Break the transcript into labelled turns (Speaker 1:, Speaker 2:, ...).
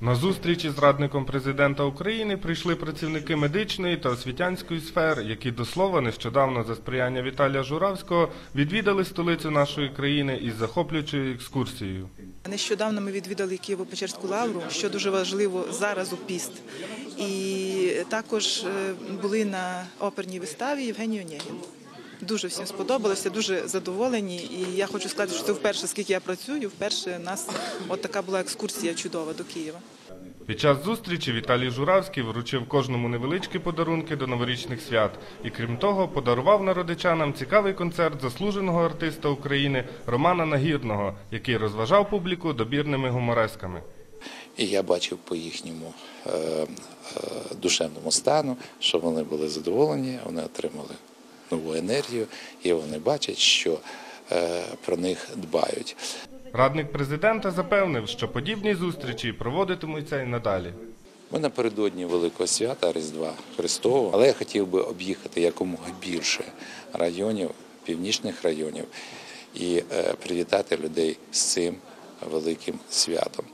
Speaker 1: На зустріч із радником президента України прийшли працівники медичної та освітянської сфер, які до слова нещодавно за сприяння Віталія Журавського відвідали столицю нашої країни із захоплюючою екскурсією.
Speaker 2: Нещодавно ми відвідали Києво-Печерську лавру, що дуже важливо зараз у піст. І також е, були на оперній виставі Євгеній Онєгін. Дуже всім сподобалося, дуже задоволені. І я хочу сказати, що це вперше, скільки я працюю, вперше у нас от така була екскурсія чудова до Києва.
Speaker 1: Під час зустрічі Віталій Журавський вручив кожному невеличкі подарунки до новорічних свят і, крім того, подарував народичанам цікавий концерт заслуженого артиста України Романа Нагірного, який розважав публіку добірними гуморесками.
Speaker 3: І я бачив по їхньому е, е, душевному стану, що вони були задоволені, вони отримали нову енергію, і вони бачать, що е, про них дбають.
Speaker 1: Радник президента запевнив, що подібні зустрічі проводитимуться і надалі.
Speaker 3: Ми напередодні Великого свята Різдва Христового, але я хотів би об'їхати якомога більше районів, північних районів і е, привітати людей з цим великим святом.